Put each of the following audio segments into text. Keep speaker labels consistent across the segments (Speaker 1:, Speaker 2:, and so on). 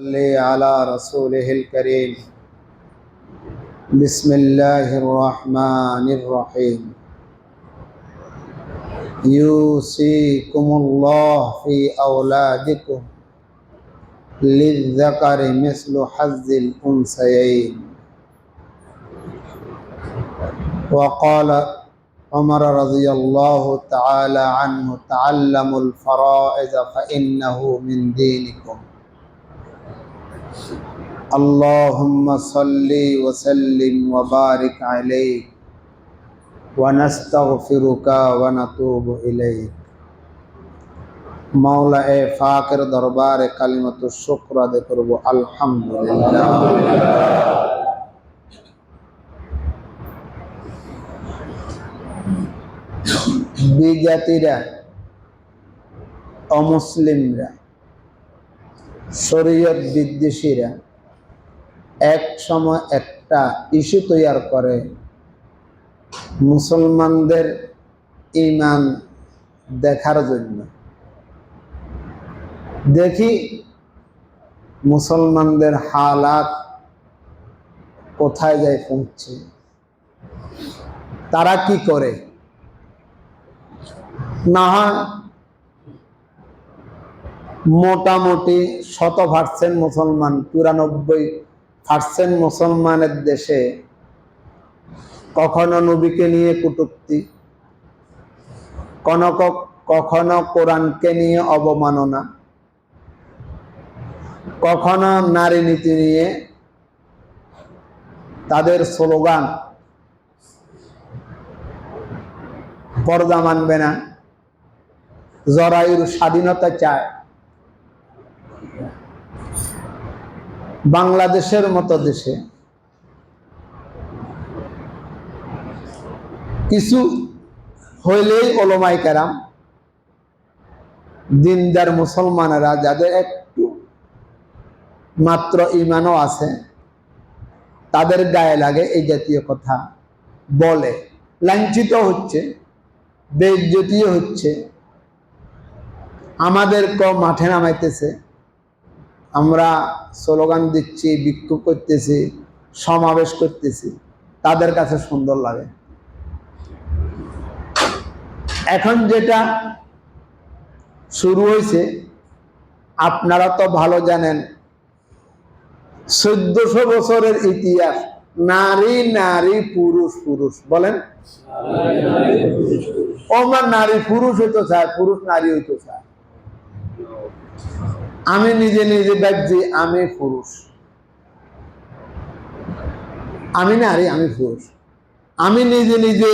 Speaker 1: صل على رسوله الكريم. بسم الله الرحمن الرحيم. يوصيكم الله في أولادكم للذكر مثل حظ الأنثيين. وقال عمر رضي الله تعالى عنه تعلموا الفرائض فإنه من دينكم. اللهم صل وسلم وبارك عليه ونستغفرك ونتوب إليك মাওলা এ ফাকের দরবারে কালিমাত শুক্র আদায় করব আলহামদুলিল্লাহ বিজাতিরা অমুসলিমরা শরীয়ত বিদ্বেষীরা এক সময় একটা ইস্যু তৈয়ার করে, মুসলমানদের ইমান দেখার জন্য। দেখি মুসলমানদের হালাত কোথায় যায় পৌঁছে। তারা কি করে? না হয় মোটামুটি শত পার্সেন্ট মুসলমান, চুরানব্বই পার্সেন্ট মুসলমানের দেশে কখনো নবীকে নিয়ে কটুক্তি, কনক কখনো কোরআনকে নিয়ে অবমাননা, কখনো নারী নীতি নিয়ে তাদের স্লোগান পর্দা মানবে না, জরায়ুর স্বাধীনতা চায়। বাংলাদেশের মতো দেশে কিছু হইলেই ওলমাই কেরাম দিনদার মুসলমানেরা যাদের একটু মাত্র ইমানও আছে, তাদের গায়ে লাগে এই জাতীয় কথা বলে। লাঞ্ছিত হচ্ছে বেজ্জতীয় হচ্ছে। আমাদেরকেও মাঠে নামাইতেছে। আমরা স্লোগান দিচ্ছি, বিক্ষোভ করতেছি, সমাবেশ করতেছি। তাদের কাছে সুন্দর লাগে। এখন যেটা শুরু হয়েছে, আপনারা তো ভালো জানেন, চোদ্দশো বছরের ইতিহাস, নারী নারী, পুরুষ পুরুষ, বলেন? আমার নারী, পুরুষ হইতো চায় পুরুষ, নারী হইতো চায় আমি নিজে নিজে ভাবছি আমি পুরুষ। আমি নারী, আমি পুরুষ। আমি নিজে নিজে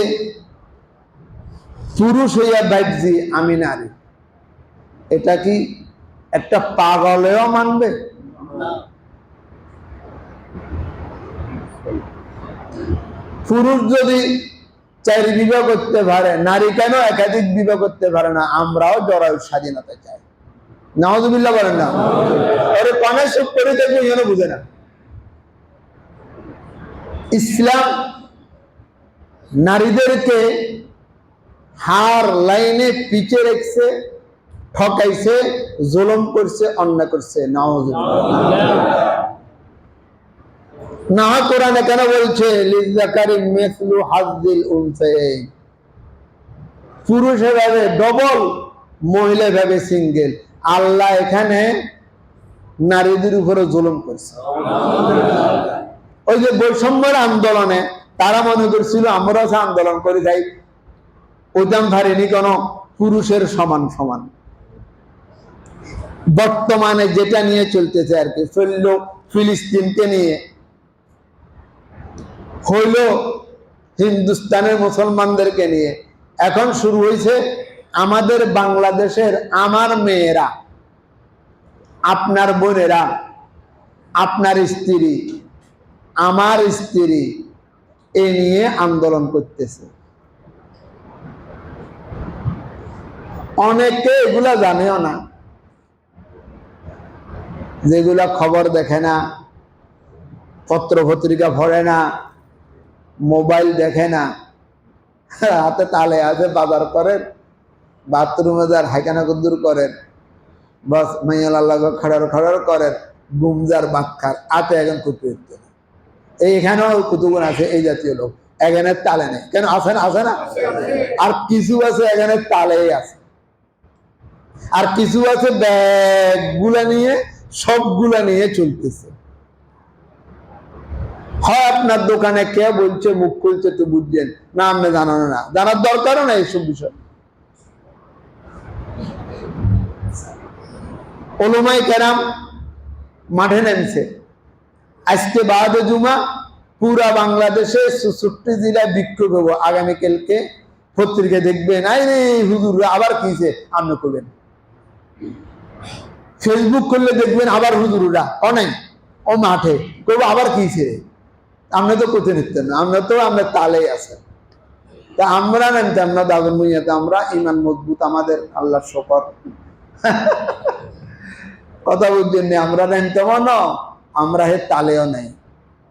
Speaker 1: পুরুষ হইয়া ভাবছি আমি নারী। এটা কি একটা পাগলেও মানবে? পুরুষ যদি চার বিবাহ করতে পারে, নারী কেন একাধিক বিবাহ করতে পারে না? আমরাও জরায়ু স্বাধীনতা চাই। নাহজুবিল্লাহ বলেন না। ওরে পানে সুখ করে দেখবে যেন বুঝে না। ইসলাম নারীদেরকে হার লাইনে পিছে রেখছে, ঠকাইছে, জুলম করছে, অন্যায় করছে। না, কোরআনে কেন বলছে, লিজাকারি মেসলু হাজিল উনসাইন? পুরুষে ভাবে ডবল মহিলা ভাবে সিঙ্গেল আল্লাহ এখানে নারীদের উপরে জুলুম করছে। ওই যে বৈষম্যের আন্দোলনে তারা মনে করছিল, আমরা যে আন্দোলন করে যাই ওইদাম ধারিনি কোন পুরুষের সমান সমান। বর্তমানে যেটা নিয়ে চলতেছে আর কি চলল ফিলিস্তিনকে নিয়ে। হইল হিন্দুস্তানের মুসলমানদেরকে নিয়ে। এখন শুরু হয়েছে আমাদের বাংলাদেশের আমার মেয়েরা, আপনার বোনেরা, আপনার স্ত্রী, আমার স্ত্রী, এ নিয়ে আন্দোলন করতেছে। অনেকে এগুলা জানেও না। যেগুলা খবর দেখে না পত্র পত্রিকা ভরে না, মোবাইল দেখে না, হাতে তালে আছে, বাজার করেন বাথরুমে যার হাইকানা কুদ্দুর করেন, বাস মাইয়াল আল্লাহ খড়ার খড়ার করেন গুমজার বাক্কার আতে এখন কুতুব এই এখানেও কুতুগুন আছে, এই জাতীয় লোক। এখানে তালে নেই। কেন আছে না আছে না? আর কিছু আছে এখানে তালেই আছে। আর কিছু আছে ব্যাগগুলা নিয়ে, সবগুলা নিয়ে চলতেছে। হয় আপনার দোকানে কে বলছে, মুখ খুলছে তো বুঝছেন? না, আপনি জানানো না। জানার দরকারও না এইসব বিষয়। ওলমাই কেরাম মাঠে নেমছে। আজকে বাদ জুমা পুরা বাংলাদেশে চৌষট্টি জেলায় বিক্ষোভ হব। আগামীকালকে পত্রিকা দেখবেন আই রে হুজুর আবার কিছে আপনি করবেন ফেসবুক করলে দেখবেন আবার হুজুররা, অনেক, ও মাঠে করব আবার কিছে আমরা তো কোথায় নিতেন না আমরা তো আমরা তালেই আছে তা আমরা নামতাম না দাদন মুইয়াতে আমরা, ইমান মজবুত আমাদের, আল্লাহর শপথ কথা বুঝছেন আমরা না আমরা হে তালেও নেই।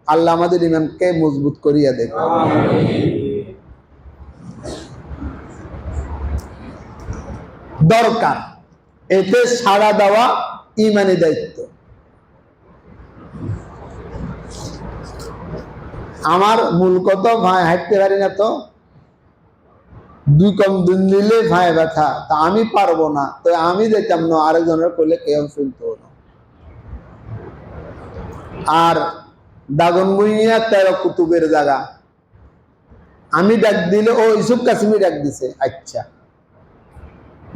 Speaker 1: আল্লাহ আমাদের ইমানকে মজবুত করিয়া দেখ। দরকার, এতে সাড়া দেওয়া ইমানি দায়িত্ব। আমার মূল কত হাঁটতে পারি না তো? দুই কম দিন দিলে ভাই ব্যথা। তা আমি পারব না। তো আমি যেতাম না, আরেকজনের করলে কেউ শুনতো না। আর দাগন মুইয়া তেরো কুতুবের জায়গা। আমি ডাক দিলে, ও, ইসুফ কাসিমি ডাক দিছে। আচ্ছা।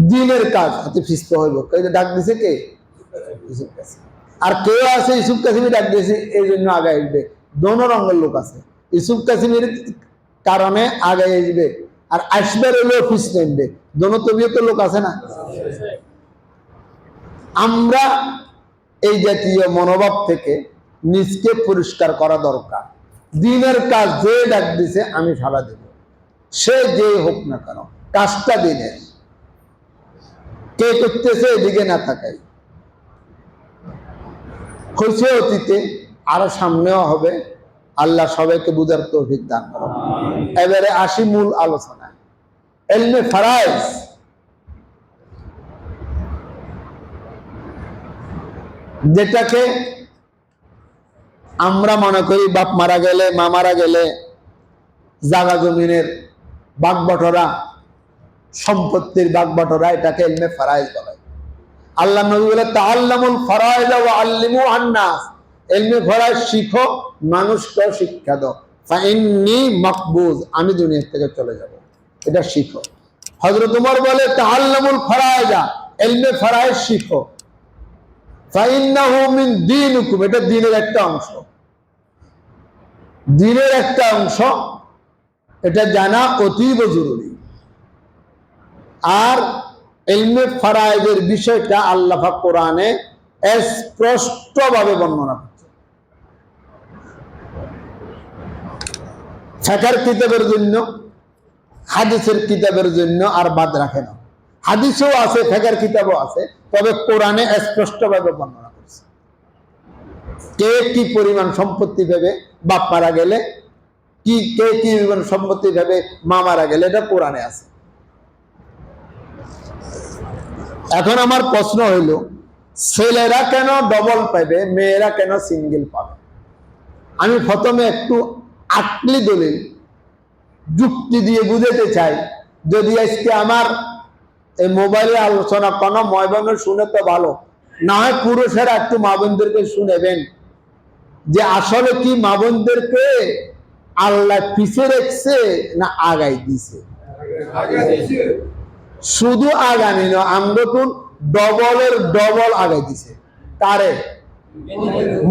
Speaker 1: দিনের কাজ, হাতে ফিস্ত হইব। ডাক দিছে কে? ইসুফ আর কেউ আছে, ইসুফ কাসিমি ডাক দিয়েছে এই জন্য আগে আসবে। দোনো রঙের লোক আছে। ইসুফ কাসিমের কারণে আগে আসবে। আর আসবে হলেও ফিস নেবে দোনো তবিয়তের লোক আছে না? আমরা এই জাতীয় মনোভাব থেকে নিজকে পরিষ্কার করা দরকার। দিনের কাজ যে ডাক দিছে, আমি সারা দেব। সে যে হোক না কেন, কাজটা দিনের। কে করতেছে এদিকে না থাকাই হয়েছে অতীতে, আরও সামনেও হবে। আল্লাহ সবাইকে বুঝার দান করো এবারে আসি মূল আলোচনা এলমে ফারাইজ। যেটাকে আমরা মনে করি বাপ মারা গেলে, মা মারা গেলে জাগা জমিনের বাগবটরা, সম্পত্তির বাগবটরা এটাকে এলমে ফারাইজ বলে। আল্লাহ নবী বলে, তাআল্লামুল ফারাইজ ওয়া আল্লিমু আন-নাস। এলমে ফারাইজ শিখো মানুষকে শিক্ষা দাও। মাকবুজ, আমি দুনিয়া থেকে চলে যাব। এটা শিখো। হযরত ওমর বলে, তাআল্লামুল ফারাইজা এলমে ফারাইজ শিখো। মিন দীনিকুম, এটা দ্বীনের একটা অংশ। দ্বীনের একটা অংশ, এটা জানা অতীব জরুরি। আর এলমে ফারায়েদের বিষয়টা আল্লাহ কোরআনে স্পষ্টভাবে বর্ণনা করছে। ফেকার কিতাবের জন্য হাদিসের কিতাবের জন্য আর বাদ রাখে না। হাদিসও আছে, ফেকার কিতাবও আছে, তবে কোরআনে স্পষ্টভাবে বর্ণনা করছে। কে কি পরিমাণ সম্পত্তি ভেবে বাপ মারা গেলে, কি, কে কি পরিমাণ সম্পত্তি ভেবে মা মারা গেলে, এটা কোরআনে আছে। এখন আমার প্রশ্ন হইল, ছেলেরা কেন ডবল পাবে মেয়েরা কেন সিঙ্গেল পাবে? আমি প্রথমে একটু আকলি দলিল যুক্তি দিয়ে বুঝাতে চাই। যদি আজকে আমার এই মোবাইলে আলোচনা কোনো ময়বানে শুনে তো ভালো। না হয় পুরুষেরা একটু মা বোনদেরকে শুনেবেন যে আসলে কি মা বোনদেরকে আল্লাহ পিছে রেখছে না আগাই দিছে শুধু আগানি না আমগতুন ডবলের ডবল আগাই দিছে তারে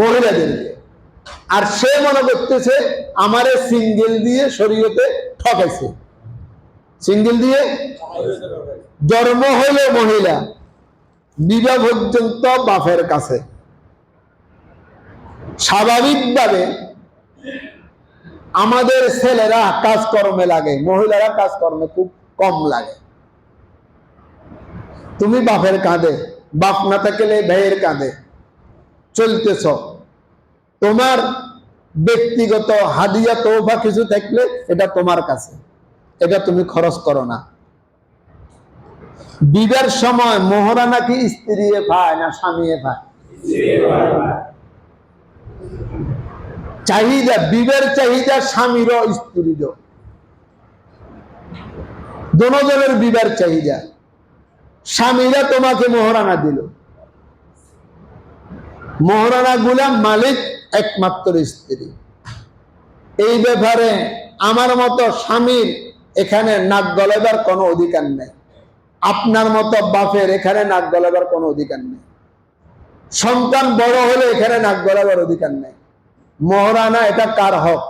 Speaker 1: মহিলাদেরকে। আর সে মনে করতেছে আমারে সিঙ্গেল দিয়ে শরীয়তে ঠকাইছে। সিঙ্গেল দিয়ে? জন্ম হইল মহিলা, বিবাহ পর্যন্ত বাপের কাছে। স্বাভাবিকভাবে আমাদের ছেলেরা কাজকর্মে লাগে, মহিলারা কাজকর্মে খুব কম লাগে। তুমি বাপের কাঁধে, বাপ না থাকলে ভাইয়ের কাঁধে চলতেছ। তোমার ব্যক্তিগত হাদিয়া তোফা কিছু থাকলে এটা তোমার কাছে। এটা তুমি খরচ করো না। বিদার সময় মোহরা নাকি স্ত্রী পায় না স্বামী পায়? চাহিদা বিবের চাহিদা স্বামীর স্ত্রীর দোনোজনের বিবার চাহিদা। স্বামীরা তোমাকে মহারানা দিল। মহারানা গুলাম মালিক একমাত্র স্ত্রী। এই ব্যাপারে আমার মতো স্বামীর এখানে নাক গলাবার কোনো অধিকার নেই। আপনার মতো বাপের এখানে নাক গলাবার কোনো অধিকার নেই। সন্তান বড় হলে এখানে নাক গলাবার অধিকার নেই। মহারানা, এটা কার হক?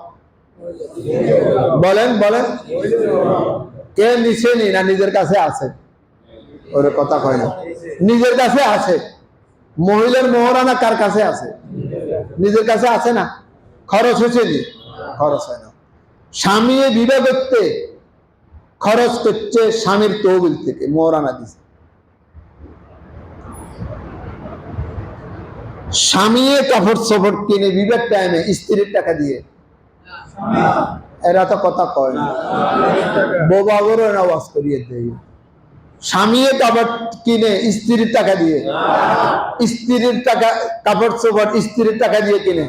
Speaker 1: বলেন বলেন। কে নিছেনি না নিজের কাছে আছে? ওর কথা কয় না। নিজের কাছে আছে। মহিলার মহারানা কার কাছে আছে? নিজের কাছে আছে না? খরচ হচ্ছে নি খরচ হয় না। স্বামী বিবাহ করতে খরচ করছে স্বামীর তহবিল থেকে মহারানা দিছে। স্বামী কাপড় সপড় কিনে বিবেক টাইমে স্ত্রীর টাকা দিয়ে। এরা তো কথা কয় না। বোবাগরও আওয়াজ করিয়ে দেয়। স্বামী কাপড় কিনে স্ত্রীর টাকা দিয়ে। স্ত্রীর টাকা, কাপড় চোপড় স্ত্রীর টাকা দিয়ে কিনে।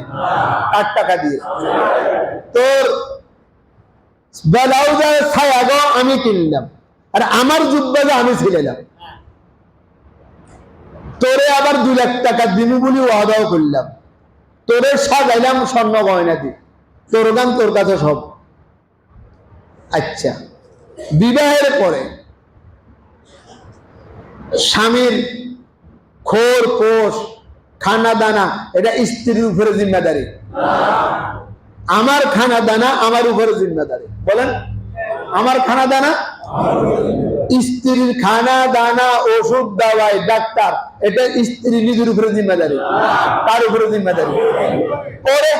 Speaker 1: কার টাকা দিয়ে। তোর ব্লাউজের ছায়া গো আমি কিনলাম। আর আমার জুব্বাজে আমি ছিলাম। তোরে আবার দু লাখ টাকা দিবি বলে ওয়াদাও করলাম। তোরে সাজাইলাম স্বর্ণ গয়না দি তোর গান তোর কাছে সব। আচ্ছা বিবাহের পরে স্বামীর খোর পোষ খানা দানা এটা স্ত্রীর উপরে জিম্মাদারি। আমার খানা দানা আমার উপরে জিম্মাদারি। বলেন, আমার খানা দানা স্ত্রীর খানা দানা ওষুধ দাওয়াই ডাক্তার, এটা স্ত্রী নিজের উপরে জিম্মাদারি। তার উপরে জিম্মাদারি? ওরে,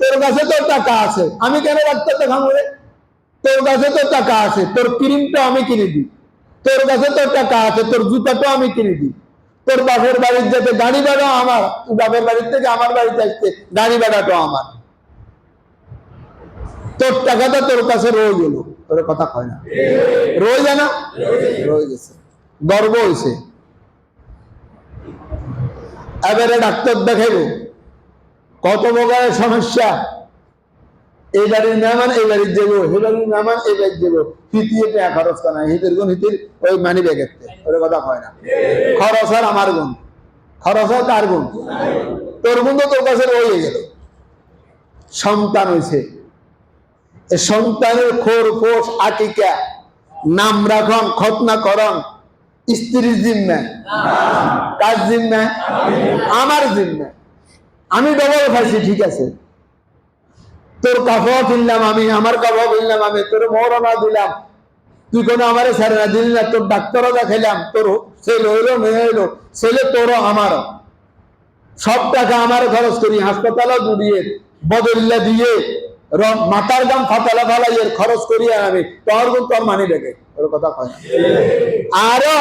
Speaker 1: তোর কাছে তো টাকা আছে। আমি কেন ডাক্তার দেখাবো রে? তোর কাছে তো টাকা আছে, তোর ক্রিমটা আমি কিনে দিই। তোর কাছে তোর টাকা আছে, তোর জুতাটাও আমি কিনে দিই। তোর বাপের বাড়ির যাতে গাড়ি ভাড়াও আমার তুই বাপের বাড়ির থেকে আমার বাড়িতে আসতে গাড়ি ভাড়াটাও আমার। তোর টাকাটা তোর কাছে রয়ে গেল। তোর কথা কয় না? রয়ে যায় না? রয়ে গেছে। গর্ব হয়েছে এবারে ডাক্তার দেখাইব। কত প্রকারের সমস্যা। এই বাড়ির মেহমান, এই বাড়ির যাব সেই বাড়ির মেহমান, এই বাড়ির যাব টাকা খরচ করা হিতের গুণ, হিতির ওই মানি ব্যাগের কথা কয় না। খরচ আর আমার গুণ। খরচ আর তার গুণ। তোর গুণ তো তোর কাছে গেল। সন্তান হয়েছে সন্তানের খোর পোষ আটিকা নাম রাখন খতনা করন। স্ত্রীর জিম্মা। কার জিম্মা? আমার জিম্মা। আমি ডবল খাইছি, ঠিক আছে। তোর কাফা কিনলাম আমি, আমার কাফা কিনলাম আমি, তোর মরনা দিলাম তুই কোনো আমারে না, দিলি না, তোর ডাক্তারও দেখাইলাম, তোর ছেলে হইল, মেয়ে হইল, ছেলে তোরও আমারও সব টাকা আমার খরচ করি, হাসপাতালও দুড়িয়ে বদল্লা দিয়ে, র- মাথার দাম ফাতালা ফালাইয়ের খরচ করি আমি, তোর গুণ তোর মানি দেখে, ওর কথা কয়। আরও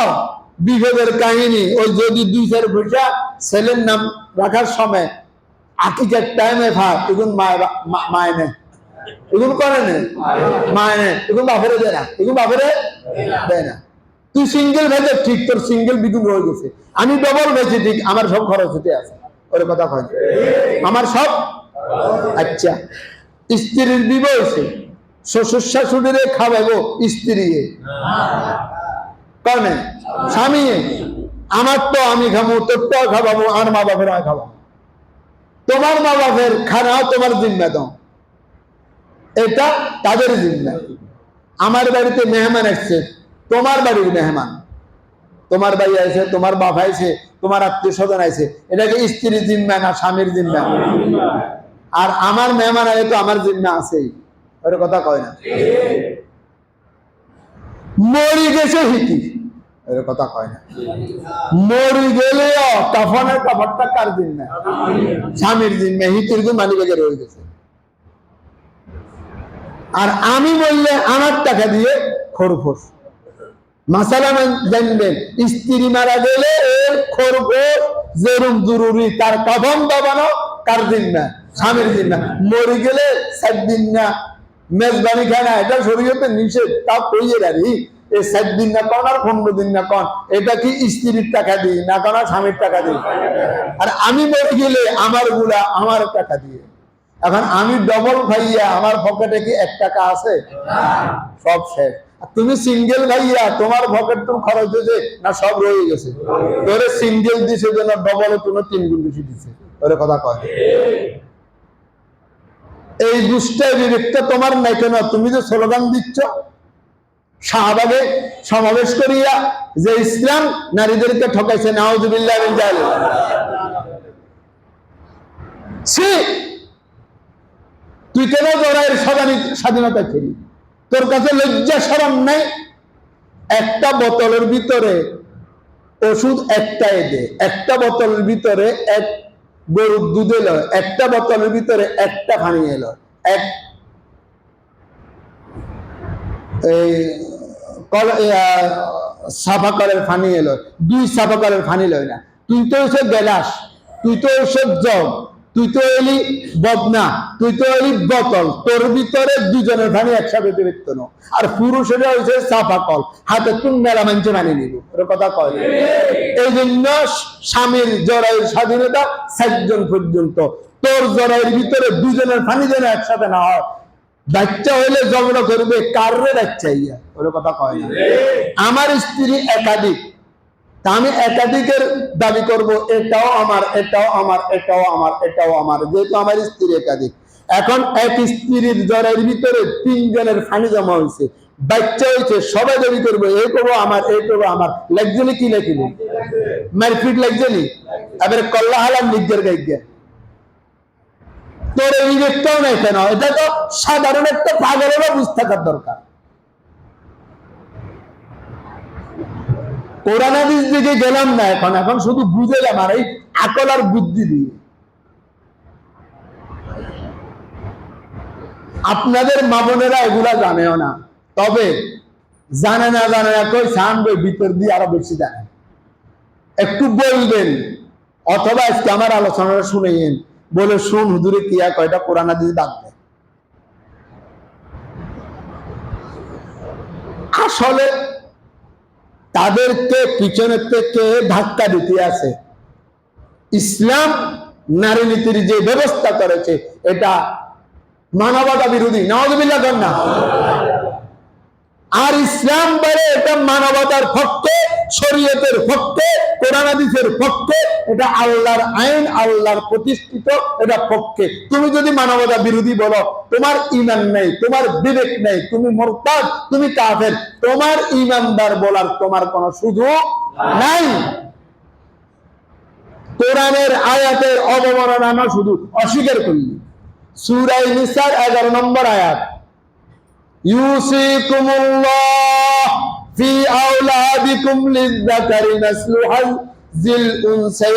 Speaker 1: বিভেদের কাহিনী, ওই যদি দুই চার পয়সা ছেলের নাম রাখার সময় আকিকের টাইমে ভাত এগুন মায় নেয় এগুন করে নে? মায় নেয় এগুন বাপরে দেয় না। এগুন বাপরে দেয় না। তুই সিঙ্গেল ভেজে, ঠিক তোর সিঙ্গেল বিগুন রয়ে গেছে। আমি ডবল ভেজে, ঠিক আমার সব খরচ হতে আছে। ওর কথা কয় আমার সব আচ্ছা। স্ত্রীর বিবাহ হয়েছে শ্বশুর শাশুড়িরে খাওয়াবো স্ত্রী কারণে স্বামী আমার তো আমি খাব তোর তো খাওয়াবো, আর মা বাপের আর খাওয়াবো তোমার মা বাপের খানাও তোমার জিম্মা দাও। এটা তাদের জিম্মা। আমার বাড়িতে মেহমান আসছে, তোমার বাড়ির মেহমান। তোমার বাড়ি আছে তোমার বাপ আইছে তোমার আত্মীয় স্বজন আছে এটাকে স্ত্রীর জিম্মা না স্বামীর জিম্মা? আর আমার মেহমান আগে তো আমার জিম্মা আছেই। ওর কথা কয় না। মরি গেছে হিতি এর কথা কয় না। মরি কাফনের কাপড়টা কার স্বামীর হিতির রয়ে গেছে। আর আমি বললে আমার টাকা দিয়ে খরফোস মাসালা জানবেন, স্ত্রী মারা গেলে এর খরগোশ যেরম জরুরি, তার কাফন দাবানো কার দিন না স্বামীর দিন না মরে গেলে সাত দিন না, মেজবানি খায় না, এটা শরীয়তে নিষেধ তা কইয়ে রাখি। এই সাত দিন না কন আর পনেরো দিন না কন, এটা কি স্ত্রীর টাকা দিই না কন আর স্বামীর টাকা দিই আর আমি মরে গেলে আমারগুলা আমার টাকা দিয়ে। এখন আমি ডবল ভাইয়া, আমার পকেটে কি এক টাকা আছে? সব শেষ। তুমি সিঙ্গেল ভাইয়া, তোমার পকেট তো খরচ হয়েছে না সব রয়ে গেছে? তোরে সিঙ্গেল দিছে জন্য ডবল তুমি তিন গুণ বেশি দিছে। ওরে কথা কয়। এই দুষ্টায় বিবেকটা তোমার নাই কেন তুমি যে স্লোগান দিচ্ছ শাহবাগে সমাবেশ করিয়া যে ইসলাম নারীদেরকে ঠকাইছে, নাউজুবিল্লাহ মিন তুই কেন স্বাধীনতা খেলি? তোর কাছে লজ্জা সরম নাই? একটা বোতলের ভিতরে ওষুধ একটাই দে। একটা বোতলের ভিতরে এক গরুর দুধ এলো একটা বোতলের ভিতরে একটা পানি এলো এক সাফা কলের ফানি এলো। দুই সাফা কলের ফানি লয় না। তুই তো হচ্ছে গেলাস, তুই তো হচ্ছে জগ তুই তো এলি বদনা, তুই তো এলি বোতল তোর ভিতরে দুজনের ফানি একসাথে অতিরিক্ত নো আর পুরুষেরা হচ্ছে সাফা কল, হাতে তুমি মেলা মানছে মানিয়ে নিব। কথা কয় এই জন্য স্বামীর জড়াইয়ের স্বাধীনতা সাতজন পর্যন্ত। তোর জড়াইয়ের ভিতরে দুজনের ফানি যেন একসাথে না হয়। বাচ্চা হইলে ঝগড়া করবে কার রে বাচ্চা ইয়া ওর কথা কয় না। আমার স্ত্রী একাধিক। তা আমি একাধিকের দাবি করব, এটাও আমার এটাও আমার এটাও আমার এটাও আমার, যেহেতু আমার স্ত্রী একাধিক। এখন এক স্ত্রীর জ্বরের ভিতরে তিনজনের ফানি জমা হয়েছে, বাচ্চা হয়েছে, সবাই দাবি করব, এই করব আমার, এই করব আমার। লাগজনি কি লেখিনি মারপিট লাগজনি এবার কল্লা হালাম নিজের গাইজ্ঞা তোর এই বিবেকটাও নেই কেন? এটা তো সাধারণ একটা পাগলেরও বুঝতে থাকার দরকার। কোরআন হাদিস দিকে গেলাম না এখন। এখন শুধু বুঝে আমার এই আকল আর বুদ্ধি দিয়ে। আপনাদের মা বোনেরা এগুলা জানেও না। তবে জানে না জানে না কই ভিতর দিয়ে আরও বেশি জানে। একটু বলবেন, অথবা আজকে আমার আলোচনাটা শুনেন। বলে, শুন হুজুরে কিয়া কয়টা কোরআন হাদিস ডাকবে আসলে তাদেরকে পিছনে থেকে ধাক্কা দিতে আছে ইসলাম নারী নীতির যে ব্যবস্থা করেছে, এটা মানবতা বিরোধী। কর না আর ইসলাম বলে এটা মানবতার পক্ষে, শরীয়তের পক্ষে, কোরআন হাদিসের পক্ষে, এটা আল্লাহর আইন, আল্লাহর প্রতিষ্ঠিত, এটা পক্ষে। তুমি যদি মানবতা বিরোধী বলো, তোমার ইমান নেই, তোমার বিবেক নেই, তুমি মোরতাদ, তুমি কাফের, তোমার ইমানদার বলার তোমার কোনো সুযোগ নাই। কোরআনের আয়াতের অবমাননা শুধু অস্বীকার করলি। সুরাই নিসার এগারো নম্বর আয়াত। يوصيكم الله في أولادكم للذكر مثل حظ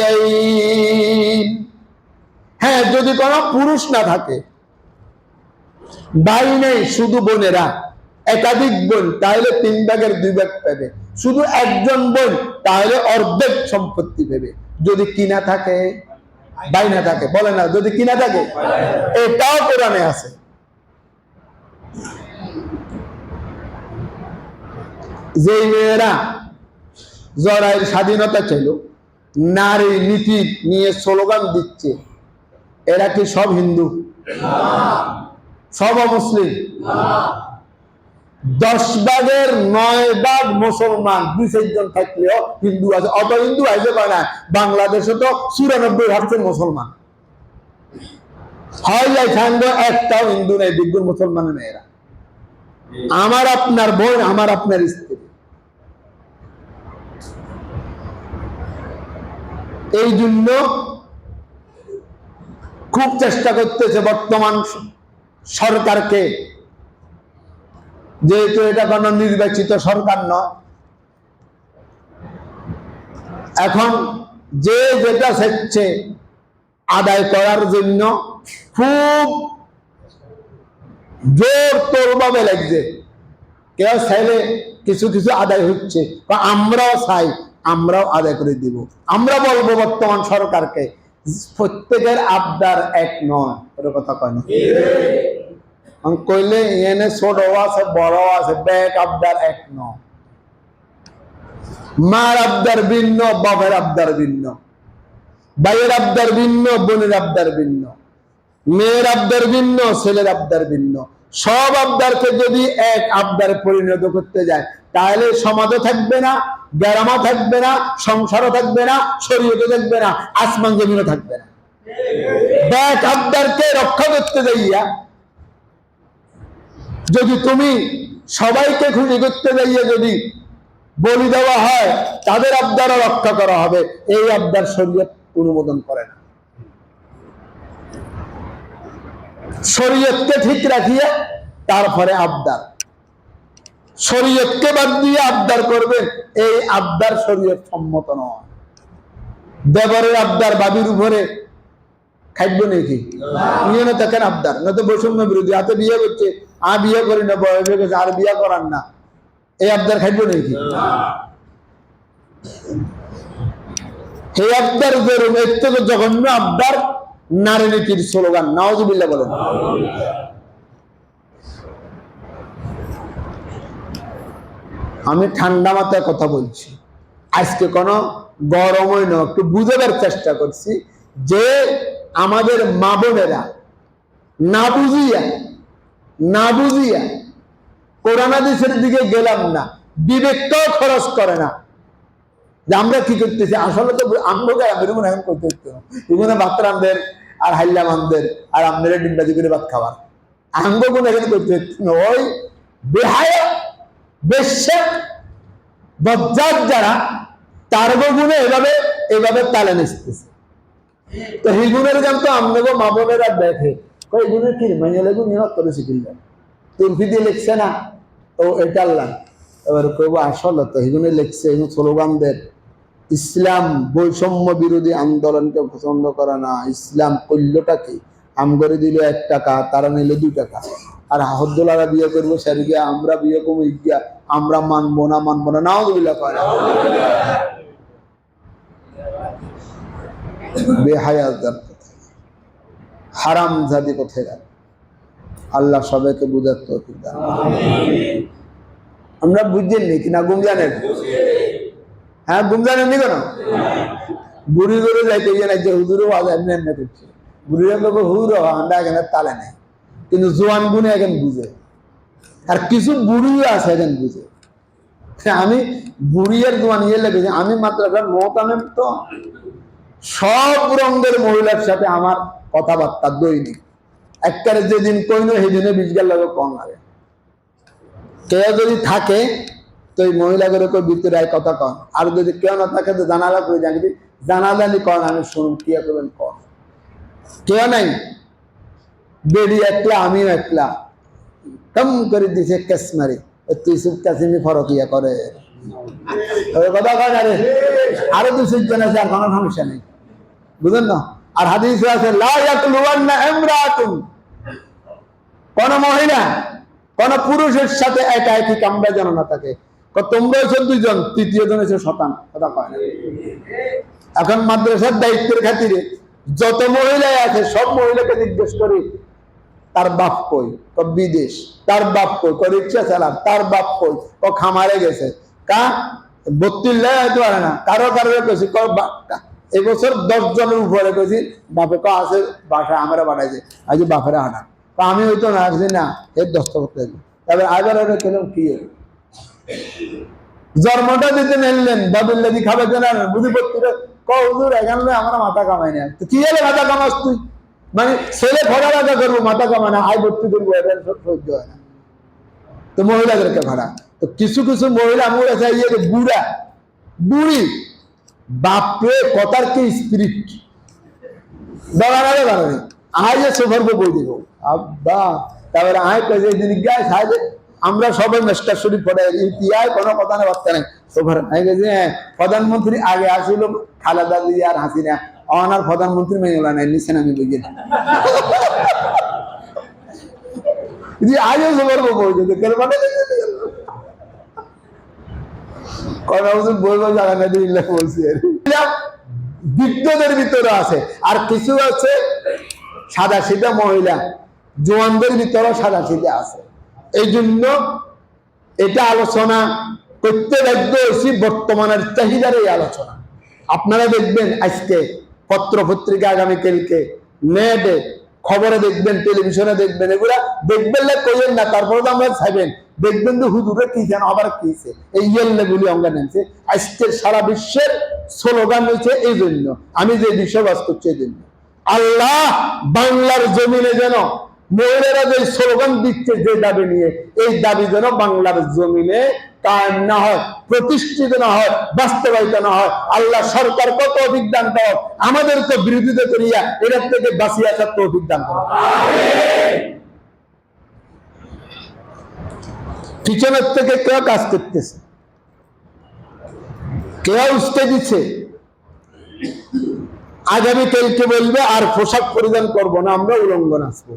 Speaker 1: الأنثيين হ্যাঁ যদি কোনো পুরুষ না থাকে ভাই নেই শুধু বোনেরা একাধিক বোন তাহলে তিন ভাগের দুই ভাগ পাবে শুধু একজন বোন তাহলে অর্ধেক সম্পত্তি পাবে যদি কিনা থাকে ভাই না থাকে বলে না যদি কিনা থাকে এটাও কোরআনে আছে যে মেয়েরা জড়াইয়ের স্বাধীনতা ছিল নারী নীতি নিয়ে স্লোগান দিচ্ছে, এরা কি সব হিন্দু? সব মুসলিম দশ ভাগের নয় ভাগ মুসলমান দুই চারজন থাকলেও হিন্দু আছে, অত হিন্দু আছে কয় না। বাংলাদেশে তো চুরানব্বই ভাগছেন মুসলমান। একটাও হিন্দু নেই বিজ্ঞান মুসলমানের মেয়েরা। আমার আপনার বোন, আমার আপনার স্ত্রী। এই জন্য খুব চেষ্টা করতেছে বর্তমান সরকারকে। যেহেতু এটা কোনো নির্বাচিত সরকার নয়। এখন যে যেটা চাচ্ছে আদায় করার জন্য খুব জোর তোর ভাবে লাগছে। কেউ চাইলে কিছু কিছু আদায় হচ্ছে, বা আমরাও চাই। আমরাও আদায় করে দিব। আমরা বলব বর্তমান সরকারকে, প্রত্যেকের আবদার এক নয়। কথা কয় কইলে এনে ছোট আছে, বড় আছে, ব্যাগ আবদার এক নয়। মার আবদার ভিন্ন, বাপের আবদার ভিন্ন। ভাইয়ের আবদার ভিন্ন, বোনের আবদার ভিন্ন। মেয়ের আবদার ভিন্ন, ছেলের আবদার ভিন্ন। সব আবদারকে যদি এক আবদারে পরিণত করতে যায় তাহলে সমাজও থাকবে না, গ্রামও থাকবে না, সংসারও থাকবে না শরীয়তে থাকবে না, আসমান জমিনও থাকবে না। এক আবদারকে রক্ষা করতে যাইয়া, যদি তুমি সবাইকে খুশি করতে যাইয়া যদি বলি দেওয়া হয়, তাদের আবদারও রক্ষা করা হবে, এই আবদার শরীয়ত অনুমোদন করে না। শরীয়তকে ঠিক রাখিয়ে তারপরে আবদার। শরীয়তকে বাদ দিয়ে আবদার করবেন এই আবদার শরীয়ত সম্মত নয়। দেবরের আবদার বাবির উপরে খাদ্য নাকি? নিয়ে না থাকেন আবদার নয়তো বৈষম্য বিরোধী। হাতে বিয়ে করছে, আ বিয়ে করি না, বয়স হয়ে গেছে, আর বিয়ে করার না। এই আবদার খাদ্য নাকি? এই আবদার জঘন্য আবদার নারী নীতির স্লোগান নওয়াজুবিল্লাহ বলেন। আমি ঠান্ডা মাথায় কথা বলছি। আজকে কোনো গরমই নয় একটু বুঝাবার চেষ্টা করছি যে আমাদের মা বোনেরা না বুঝিয়া না বুঝিয়া কোরআন হাদিসের দিকে গেলাম না, বিবেকটাও খরচ করে না। যে আমরা কি করতেছি? আসলে তো আমরা আমি এখন করতে হতো এগুলো আর হাইলাম আমদের আর আমাদের ডিম্বাজি করে ভাত খাবার আঙ্গ গুণ এখানে করতে হতো ওই বেহায়া বেশ্যা বজ্জাত যারা তার গুণে এভাবে এভাবে তালে নিসতেছে তো গুণের গান তো আমনেগো মা বোনেরা দেখে গুণের কি? মানে লেগু নিহত করে শিখিলেন তুলফি দিয়ে লিখছে না। ও এটা আল্লাহ। এবার কইব আসলে তো এগুলো লিখছে স্লোগানদের। ইসলাম বৈষম্য বিরোধী আন্দোলনকে পছন্দ করে না। ইসলাম কল্যটা কি? আম করে দিল এক টাকা, তারা নিল দুই টাকা। আর আহদ্দুলারা বিয়ে করব, স্যার গিয়া আমরা বিয়ে করব গিয়া আমরা মানবো না মানবো না নাও দুবিলা করে হারাম কোথায় গেল আল্লাহ সবাইকে বুঝার আমরা বুঝছেন নি কিনা গুম জানেন হ্যাঁ গুম জানেন নি কেন? বুড়ি করে যাইতে যে হুজুরও আজ এমনি এমনি করছে। বুড়িরা লোক তালে নেই। কিন্তু জোয়ান গুনে এখন বুঝে। আর কিছু বুড়িও আছে এখন বুঝে। আমি বুড়িয়ের জোয়ান ইয়ে লেগেছে আমি মাত্র এখন মহতামেম তো। সব রঙের মহিলার সাথে আমার কথাবার্তা দৈনিক। একবারে যেদিন কইন সেদিনে বিশ গেল কম লাগে। কেউ যদি থাকে, তো এই মহিলাগুলো কেউ ভিতরে কথা কন। আর যদি কেউ না থাকে, তো জানালা করে জানি জানালানি কন, আমি শুনুন কি করবেন, কন। কেউ নাই। বেড়ি একলা, আমিও একলা। কম করে দিছে কেস মারি। তুই কাসিমি ফরক ইয়া করে। কথা কয় না রে? আরও দুই জন আছে, আর কোনো সমস্যা নেই। বুঝলেন না? আর হাদিস আছে কোন মহিলা, কোন পুরুষের সাথে একা একই কামড়া যেন না থাকে। তোমরা হচ্ছে দুইজন তৃতীয় জন হচ্ছে শতান। কথা কয় না। এখন মাদ্রাসার দায়িত্বের খাতিরে যত মহিলাই আছে, সব মহিলাকে জিজ্ঞেস করি তার বাপ কই? ক বিদেশ। তার বাপ কই? ক রিক্সা চালান তার বাপ কই? ক খামারে গেছে। কা? বত্রিশ লাই হয়তো পারে না। কারও কারও কেছি এবছর দশ জনের উপরে কেছি বাপে ক আছে, বাসা আমরা বানাইছে। আজ বাপেরা তা আমি হয়তো না আসছি না এর করতে তবে আবার ওটা কেন কি? জন্মটা দিতে নেলেন বাবুল্লাদি খাবে কেনা? বুঝি পড়তে ক হুজুর, এখান আমরা মাথা কামাই না। কি হলে মাথা কামাস তুই? মানে ছেলে ভাড়া রাখা করব মাথা কামা না, আয় ভর্তি করব এটা সহ্য হয় না। তো মহিলাদেরকে ভাড়া। তো কিছু কিছু মহিলা আমার যে বুড়া, বুড়ি, বাপরে, কথার কি স্পিরিট সোফার বই দিব আব্বা, তারপরে আয় কাজে আমরা সবাই মেস্টার শরীফ পড়ে ইতিহাস কোনো কথা না, বার্তা নাই। সোফার প্রধানমন্ত্রী আগে আসিল, খালাদা দিয়ে আর হাসিনা। অনার প্রধানমন্ত্রী মেয়েলা নাই না জি আজও মানে বলব না আছে, আর কিছু আছে, সাদা সিধা মহিলা, জোয়ানদের ভিতরে সাদা সিধা আছে। এই জন্য এটা আলোচনা রাজ্য হচ্ছে বর্তমানের চাহিদার এই আলোচনা। আপনারা দেখবেন আজকে পত্র পত্রিকা আগামীকালকে, নেটে খবরে দেখবেন, টেলিভিশনে দেখবেন, এগুলা দেখবেন না কইেন না, তারপরে তো আমরা চাইবেন, দেখবেন যে হুজুরে কি যেন আবার কি এই ইয়েল্লে গুলি আমরা নেমছে আজকের সারা বিশ্বের স্লোগান হয়েছে এই জন্য। আমি যে বিষয়বাস করছি এই জন্য। আল্লাহ বাংলার জমিনে যেন মহিলারা যে স্লোগান দিচ্ছে যে দাবি নিয়ে, এই দাবি যেন বাংলার জমিনে না হয়, প্রতিষ্ঠিত না হয়, বাস্তবায়িত না হয়, আল্লাহ সরকার কত অভিজ্ঞান দাও আমাদেরকে বিরোধিতা করিয়া এটার থেকে বাঁচিয়ে আসার অভিজ্ঞান করো পিছনের থেকে কেউ কাজ করতেছে। কেউ উস্কে দিচ্ছে আগামী কালকে বলবে, আর পোশাক পরিধান করব না, আমরা উলঙ্গ নাচবো।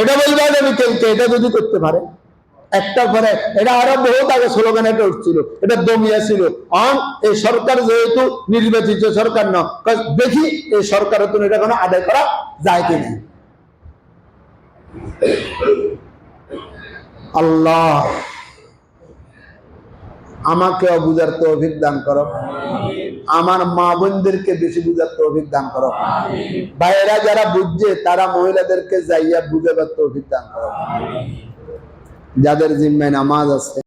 Speaker 1: এটা বলবে আগামী কালকে, এটা যদি করতে পারে। একটা পরে এটা আরও বহুত আগে স্লোগান এটা উঠছিল, এটা দমিয়া ছিল। অন এই সরকার যেহেতু নির্বাচিত সরকার না দেখি এই সরকারের তো এটা কোনো আদায় করা যায় কিনা। আল্লাহ, আমাকে বুঝার তৌফিক দান করো। আমার মা বোনদেরকে বেশি বুঝার তৌফিক দান করো। ভাইয়েরা যারা বুঝছে, তারা মহিলাদেরকে যাইয়া বুঝাবার তৌফিক দান করো। যাদের জিম্মায় নামাজ আছে।